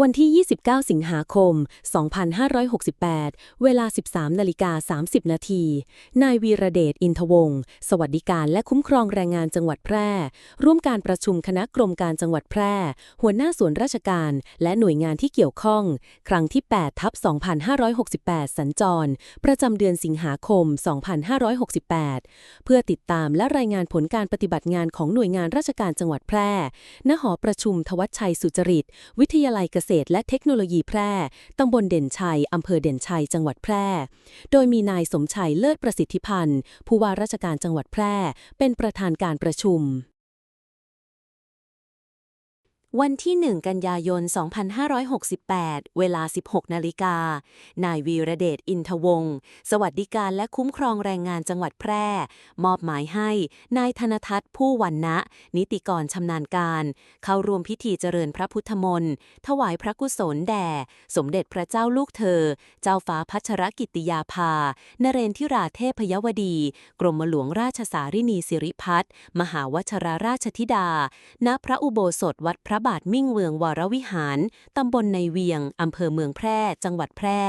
วันที่ 29 สิงหาคม 2568 เวลา 13นาฬิกา30 นาที นายวีระเดชอินทวงศ์สวัสดิการและคุ้มครองแรงงานจังหวัดแพร่ ร่วมการประชุมคณะกรมการจังหวัดแพร่ หัวหน้าส่วนราชการและหน่วยงานที่เกี่ยวข้อง ครั้งที่ 8 ทับ 2568 สัญจร ประจำเดือนสิงหาคม 2568 เพื่อติดตามและรายงานผลการปฏิบัติงานของหน่วยงานราชการจังหวัดแพร่ ณ หอประชุมทวัชชัยสุจริต วิทยาลัยเกษตรและเทคโนโลยีแพร่ ตำบลเด่นชัย อำเภอเด่นชัย จังหวัดแพร่ โดยมีนายสมชัยเลิศประสิทธิพันธ์ ผู้ว่าราชการจังหวัดแพร่ เป็นประธานการประชุม วันที่ 1 กันยายน 2568 เวลา 16 นาฬิกา นายวีระเดชอินทวงศ์สวัสดิการและคุ้มครองแรงงานจังหวัดแพร่ มอบหมายให้ นายธนทัศน์ผู้วันนะ นิติกรชำนาญการ เข้าร่วมพิธีเจริญพระพุทธมนต์ ถวายพระกุศลแด่ สมเด็จพระเจ้าลูกเธอ เจ้าฟ้าพัชรกิติยาภา นเรนทิราเทพยวดี กรมหลวงราชสารินีสิริพัฒน์มหาวชราราชธิดา ณ พระอุโบสถวัดพระบาทมิ่งเมืองวรวิหาร ตำบลในเวียง อำเภอเมืองแพร่ จังหวัดแพร่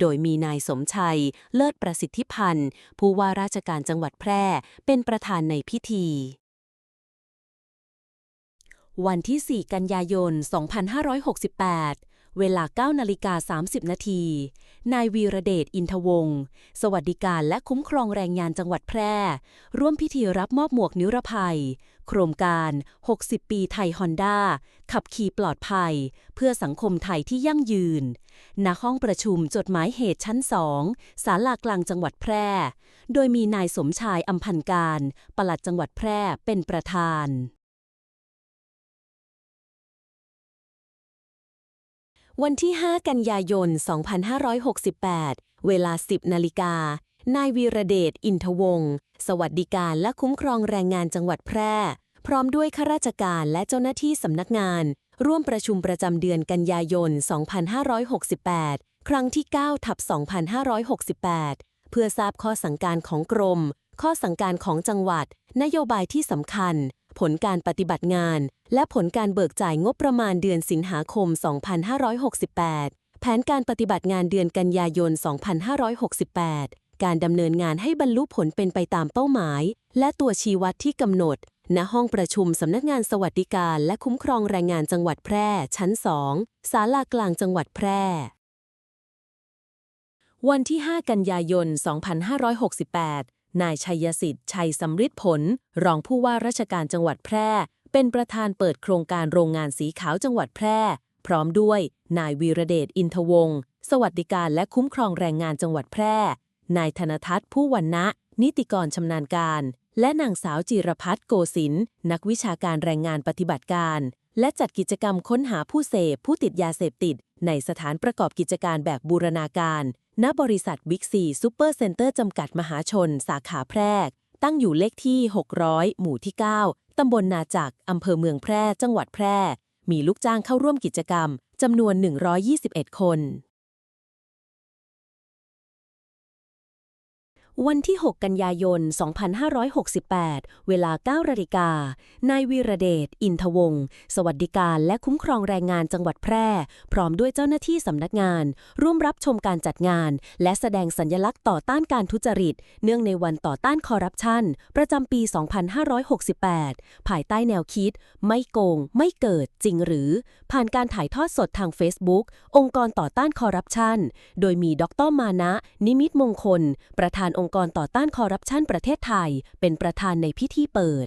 โดยมีนายสมชัย เลิศประสิทธิพันธ์ ผู้ว่าราชการจังหวัดแพร่ เป็นประธานในพิธี วันที่ 4 กันยายน 2568 เวลา9นาฬิกา30 นาที นายวีระเดชอินทวงศ์สวัสดิการและคุ้มครองแรงงานจังหวัดแพร่ ร่วมพิธีรับมอบหมวกนิรภัย โครงการ 60 ปีไทยฮอนด้าขับขี่ปลอดภัย เพื่อสังคมไทยที่ยั่งยืน ณ ห้องประชุมจดหมายเหตุชั้น2ศาลากลางจังหวัดแพร่ โดยมีนายสมชายอัมพันการ ปลัดจังหวัดแพร่เป็นประธาน วันที่ 5 กันยายน 2568 เวลา 10 นาฬิกา นายวีระเดช อินทวงศ์สวัสดิการและคุ้มครองแรงงานจังหวัดแพร่ พร้อมด้วยข้าราชการและเจ้าหน้าที่สำนักงาน ร่วมประชุมประจำเดือนกันยายน 2568 ครั้งที่ 9 ทับ 2568 เพื่อทราบข้อสั่งการของกรม ข้อสั่งการของจังหวัด นโยบายที่สำคัญ ผลการปฏิบัติงาน และผลการเบิกจ่ายงบประมาณเดือนสิงหาคม 2568 แผนการปฏิบัติงานเดือนกันยายน 2568 การดำเนินงานให้บรรลุผลเป็นไปตามเป้าหมาย และตัวชี้วัดที่กำหนด ณ ห้องประชุมสำนักงานสวัสดิการ และคุ้มครองแรงงานจังหวัดแพร่ ชั้น 2 ศาลากลางจังหวัดแพร่วันที่ 5 กันยายน 2568 นายชัยสิทธิ์ชัยสำริดผล รองผู้ว่าราชการจังหวัดแพร่ เป็นประธานเปิดโครงการโรงงานสีขาวจังหวัดแพร่ พร้อมด้วย นายวีระเดชอินทวงศ์สวัสดิการและคุ้มครองแรงงานจังหวัดแพร่ นายธนทัศน์ผู้วันนะนิติกรชำนาญการ และนางสาวจิรพัฒน์โกศินนักวิชาการแรงงานปฏิบัติการ และจัดกิจกรรมค้นหาผู้เสพผู้ติดยาเสพติด ในสถานประกอบกิจการแบบบูรณาการ ณบริษัทบิ๊กซีซูเปอร์เซ็นเตอร์จำกัดมหาชน สาขาแพรก ตั้งอยู่เลขที่ 600 หมู่ที่ 9 ตำบลนาจักอำเภอเมืองแพร่ จังหวัดแพร่ มีลูกจ้างเข้าร่วมกิจกรรมจำนวน 121 คน วันที่ 6 กันยายน 2568 เวลา9นาฬิกา นายวีระเดช อินทวงศ์ สวัสดิการและคุ้มครองแรงงานจังหวัดแพร่ พร้อมด้วยเจ้าหน้าที่สำนักงาน ร่วมรับชมการจัดงาน และแสดงสัญลักษณ์ต่อต้านการทุจริต เนื่องในวันต่อต้านคอร์รัปชัน ประจำปี 2568 ภายใต้แนวคิด ไม่โกง ไม่เกิด จริงหรือ ผ่านการถ่ายทอดสดทาง Facebook องค์กรต่อต้านคอร์รัปชัน โดยมีดรมานะ นิมิตมงคล ประธานององค์กรต่อต้านคอร์รัปชันประเทศไทย เป็นประธานในพิธีเปิด